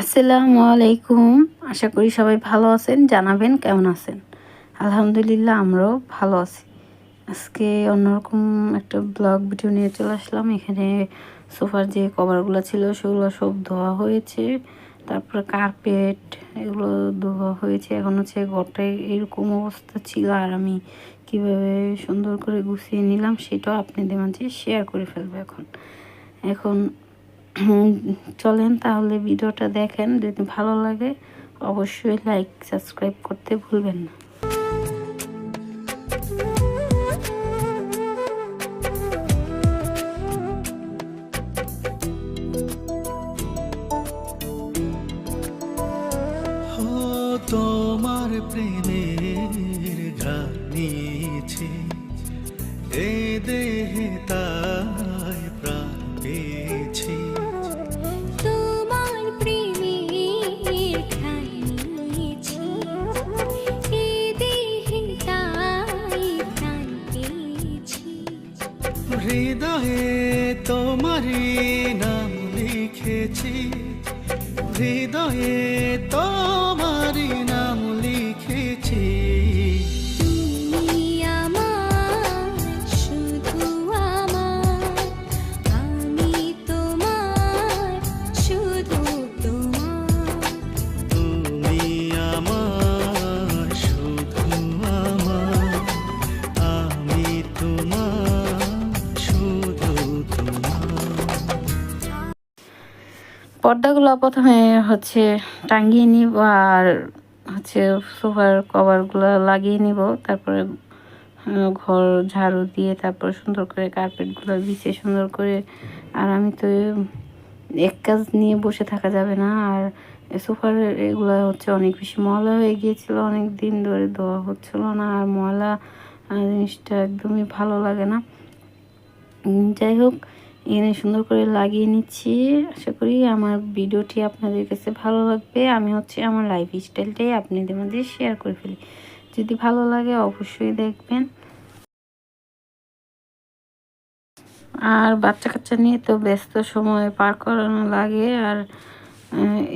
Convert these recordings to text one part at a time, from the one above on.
আসসালামু আলাইকুম। আশা করি সবাই ভালো আছেন, জানাবেন কেমন আছেন? আলহামদুলিল্লাহ আমরাও ভালো আছি। আজকে অন্যরকম একটা ব্লগ ভিডিও নিয়ে চলে আসলাম। এখানে সোফার যে কভারগুলো ছিল সেগুলো সব ধোয়া হয়েছে। তারপরে কার্পেট এগুলো ধোয়া হয়েছে। এখন হচ্ছে ঘরটায় এরকম অবস্থা ছিল আর আমি কীভাবে সুন্দর করে গুছিয়ে নিলাম সেটাও আপনাদের মাঝে শেয়ার করে ফেলব এখন। এখন চলেন তাহলে ভিডিওটা দেখেন যদি ভালো লাগে অবশ্যই লাইক সাবস্ক্রাইব করতে ভুলবেন না। হৃদয়ে তোমারই পর্দাগুলো প্রথমে হচ্ছে টাঙ্গিয়ে নিব আর হচ্ছে সোফার কভারগুলো লাগিয়ে নিব। তারপরে ঘর ঝাড়ু দিয়ে তারপর সুন্দর করে কার্পেটগুলো বিছিয়ে সুন্দর করে আর আমি তো এক কাজ নিয়ে বসে থাকা যাবে না। আর সোফার এগুলো হচ্ছে অনেক বেশি ময়লা হয়ে গিয়েছিল অনেক দিন ধরে ধোয়া হচ্ছিল না। আর ময়লা জিনিসটা একদমই ভালো লাগে না। যাই হোক এখানে সুন্দর করে লাগিয়ে নিচ্ছি। আশা করি আমার ভিডিওটি আপনাদের কাছে ভালো লাগবে। আমি হচ্ছে আমার লাইফ স্টাইলটাই আপনাদের মধ্যে শেয়ার করে ফেলি। যদি ভালো লাগে অবশ্যই দেখবেন। আর বাচ্চা কাচ্চা নিয়ে তো ব্যস্ত সময় পার করানো লাগে। আর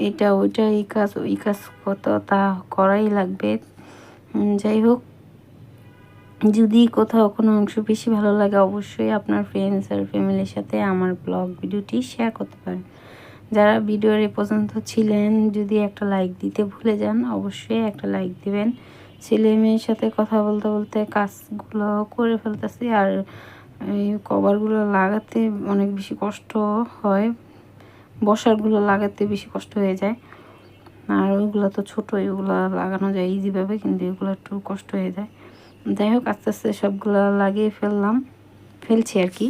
এটা ওইটা এই কাজ, ওই কাজ কত তা করাই লাগবে। যাই হোক যদি কোথাও কোনো অংশ বেশি ভালো লাগে, অবশ্যই আপনার ফ্রেন্ডস আর ফ্যামিলির সাথে আমার ব্লগ ভিডিওটি শেয়ার করতে পারেন। যারা ভিডিওর এ পর্যন্ত ছিলেন, যদি একটা লাইক দিতে ভুলে যান, অবশ্যই একটা লাইক দিবেন। ছেলে মেয়ের সাথে কথা বলতে বলতে কাজগুলো করে ফেলতেছি আর এই কভারগুলো লাগাতে অনেক বেশি কষ্ট হয়। বসারগুলো লাগাতে বেশি কষ্ট হয়ে যায়। আর ওইগুলো তো ছোটো, এগুলো লাগানো যায় ইজিভাবে কিন্তু এগুলো একটু কষ্ট হয়ে যায়। যাই হোক আস্তে আস্তে সবগুলো লাগিয়ে ফেললাম। ফেলছি আর কি।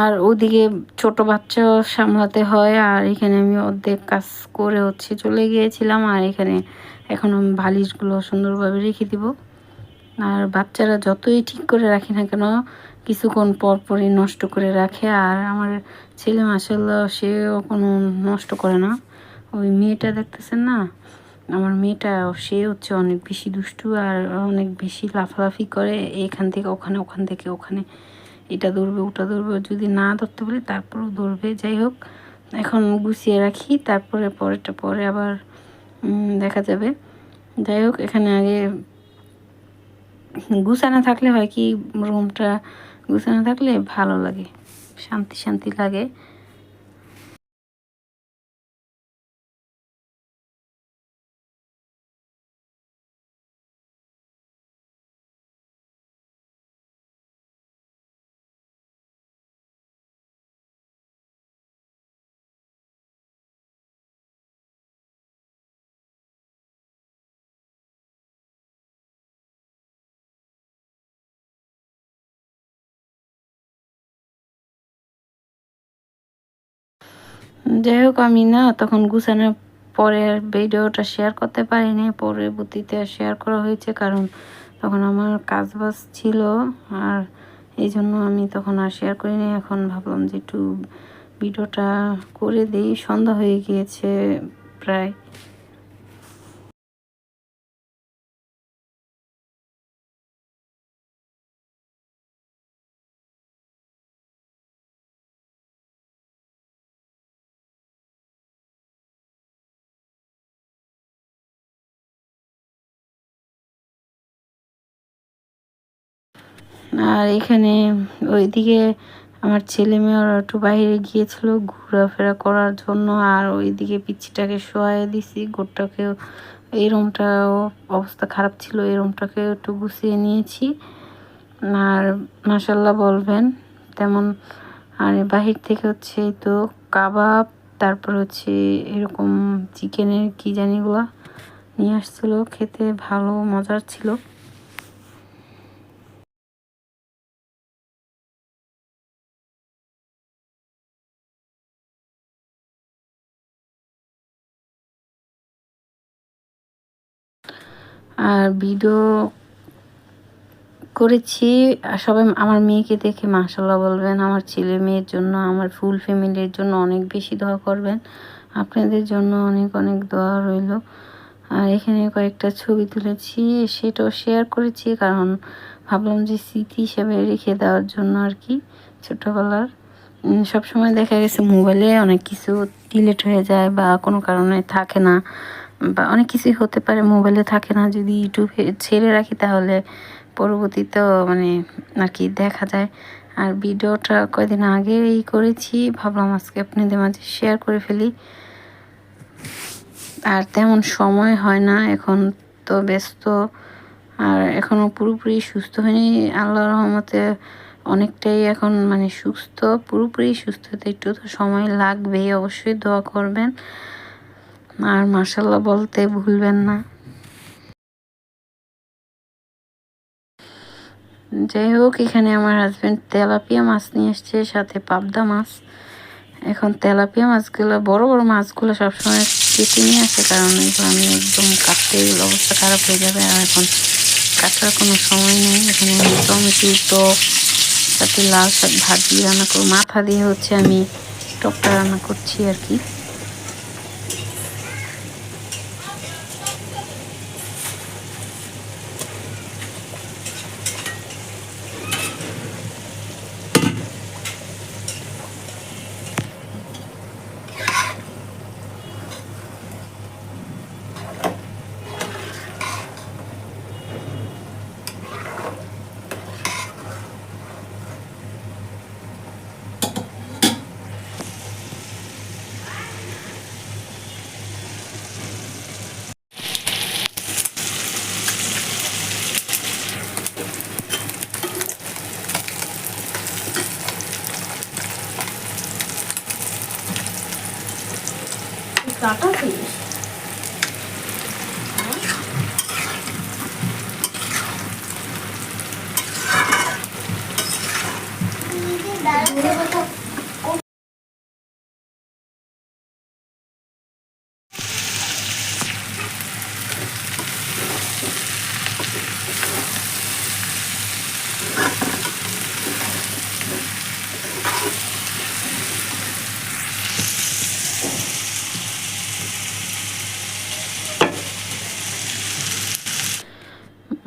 আর ওদিকে ছোট বাচ্চা সামলাতে হয়, আর এখানে আমি অর্ধেক কাজ করে হচ্ছে চলে গিয়েছিলাম, আর এখানে এখন আমি বালিশগুলো সুন্দরভাবে রেখে দিব। আর বাচ্চারা যতই ঠিক করে রাখি না কেন, কিছুক্ষণ পরপরই নষ্ট করে রাখে, আর আমার ছেলে মাসাল্লাহ সেও কোনো নষ্ট করে না। ওই মেয়েটা দেখতেছেন না? আমার মেয়েটা, সে হচ্ছে অনেক বেশি দুষ্টু আর অনেক বেশি লাফালাফি করে, এখান থেকে ওখানে, ওখান থেকে ওখানে। এটা ধরবে, ওটা ধরবে যদি না ধরতে পারি তারপরেও ধরবে, যাই হোক। এখন গুছিয়ে রাখি, তারপরে পরেরটা, পরে আবার দেখা যাবে। যাই হোক, এখানে আগে গুছানো থাকলে হয় কি রুমটা গুছানো থাকলে ভালো লাগে, শান্তি শান্তি লাগে। যাই হোক আমি না তখন গুছানোর পরে আর ভিডিওটা শেয়ার করতে পারিনি। পরবর্তীতে শেয়ার করা হয়েছে কারণ তখন আমার কাজ বাজ ছিল আর এই জন্য আমি তখন আর শেয়ার করিনি। এখন ভাবলাম যে একটু ভিডিওটা করে দিই। সন্ধ্যা হয়ে গিয়েছে প্রায়। আর এখানে ওইদিকে আমার ছেলে মেয়েরা একটু বাইরে গিয়েছিল ঘোরাফেরা করার জন্য, আর ওইদিকে পিচ্ছিটাকে শোয়াই দিছি। গোটটাকেও এই রুমটাও অবস্থা খারাপ ছিল, এই রুমটাকে একটু গুছিয়ে নিয়েছি। আর মাসাল্লাহ বলবেন, তেমন আর বাহির থেকে হচ্ছে তো কাবাব, তারপর হচ্ছে এরকম চিকেনের কি জানিগুলো নিয়ে আসছিল, খেতে ভালো মজার ছিল। আর ভিডিও করেছি সবাই আমার মেয়েকে দেখে মাশাল্লাহ বলবেন, আমার ছেলে মেয়ের জন্য, আমার ফুল ফ্যামিলির জন্য অনেক বেশি দোয়া করবেন। আপনাদের জন্য অনেক অনেক দোয়া রইল। আর এখানে কয়েকটা ছবি তুলেছি, সেটাও শেয়ার করেছি, কারণ ভাবলাম যে স্মৃতি হিসেবে রেখে দেওয়ার জন্য আর কি, ছোটোবেলার। সবসময় দেখা গেছে মোবাইলে অনেক কিছু ডিলেট হয়ে যায় বা কোনো কারণে থাকে না। বা অনেক কিছুই হতে পারে মোবাইলে থাকে না, যদি ইউটিউবে ছেড়ে রাখি তাহলে পরবর্তীতেও মানে আর কি দেখা যায়। আর ভিডিওটা কয়দিন এই করেছি, ভাবলাম আজকে আপনাদের মাঝে শেয়ার করে ফেলি। আর তেমন সময় হয় না, এখন তো ব্যস্ত। আর এখনও পুরোপুরি সুস্থ হয়নি আল্লাহ রহমতে অনেকটাই এখন মানে সুস্থ, পুরোপুরি সুস্থ। হতে একটু তো সময় লাগবেই, অবশ্যই দোয়া করবেন। আর মার্শাল্লাহ বলতে ভুলবেন না। যাই হোক, এখানে আমার হাজব্যান্ড তেলাপিয়া মাছ নিয়ে এসছে, সাথে পাবদা মাছ। এখন তেলাপিয়া মাছগুলো, বড় বড় মাছগুলো সবসময় কেটে নিয়ে আসে, কারণ এগুলো আমি একদম কাটতে অবস্থা খারাপ হয়ে যাবে, আর এখন কাটার কোনো সময় নেই। এখানে টমেটো, টক, সাথে লাল শাক ভাজি রান্না করব মাথা দিয়ে হচ্ছে আমি টকটা রান্না করছি আর কি।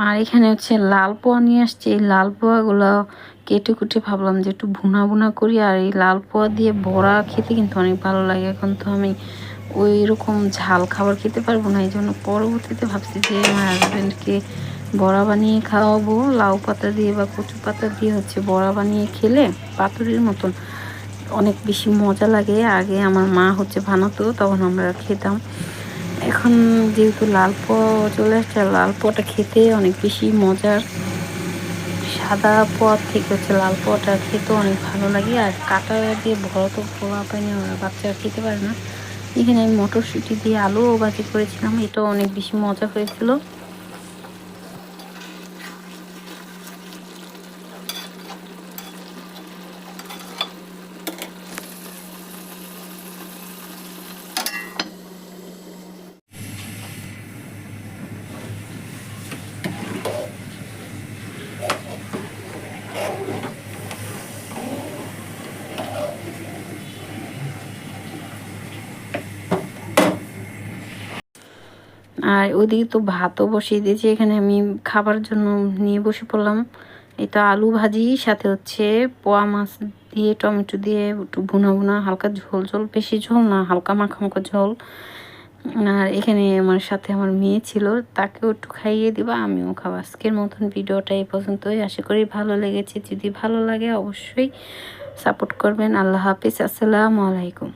আর এখানে হচ্ছে লাল পোয়া নিয়ে আসছি। লাল পোয়াগুলো কেটে কুটে ভাবলাম যে একটু ভুনা ভুনা করি আর এই লাল পোয়া দিয়ে বড়া খেতে কিন্তু অনেক ভালো লাগে। এখন তো আমি ওই রকম ঝাল খাবার খেতে পারব না এই জন্য পরবর্তীতে ভাবছি যে আমার হাজব্যান্ডকে বড়া বানিয়ে খাওয়াবো। লাউ পাতা দিয়ে বা কচু পাতা দিয়ে হচ্ছে বড়া বানিয়ে খেলে পাতুরির মতন অনেক বেশি মজা লাগে। আগে আমার মা হচ্ছে বানাতো, তখন আমরা খেতাম। এখন যেহেতু লাল পোয়া চলে আসছে লাল পোয়াটা খেতে অনেক বেশি মজার। সাদা পোয়া থেকে হচ্ছে, লাল পোয়াটা খেতে অনেক ভালো লাগে। আর কাটা দিয়ে ভরা তো পোয়া পাইনি ওরা বাচ্চারা খেতে পারে না। এখানে আমি মটরশুঁটি দিয়ে আলুও বাজি করেছিলাম, এটাও অনেক বেশি মজা হয়েছিল। আর ওদিকে তো ভাতও বসিয়ে দিয়েছি। এখানে আমি খাবার জন্য নিয়ে বসে পড়লাম। এটা আলু ভাজি, সাথে হচ্ছে পোয়া মাছ দিয়ে, টমেটো দিয়ে, একটু ভুনা ভুনা, হালকা ঝোল ঝোল, বেশি ঝোল না, হালকা মাখা মাখা ঝোল। আর এখানে আমার সাথে আমার মেয়ে ছিল, তাকেও একটু খাইয়ে দিবা, আমিও খাব। আজকের মতন ভিডিওটা এই পর্যন্তই। আশা করি ভালো লেগেছে। যদি ভালো লাগে অবশ্যই সাপোর্ট করবেন। আল্লাহ হাফিজ। আসসালামু আলাইকুম।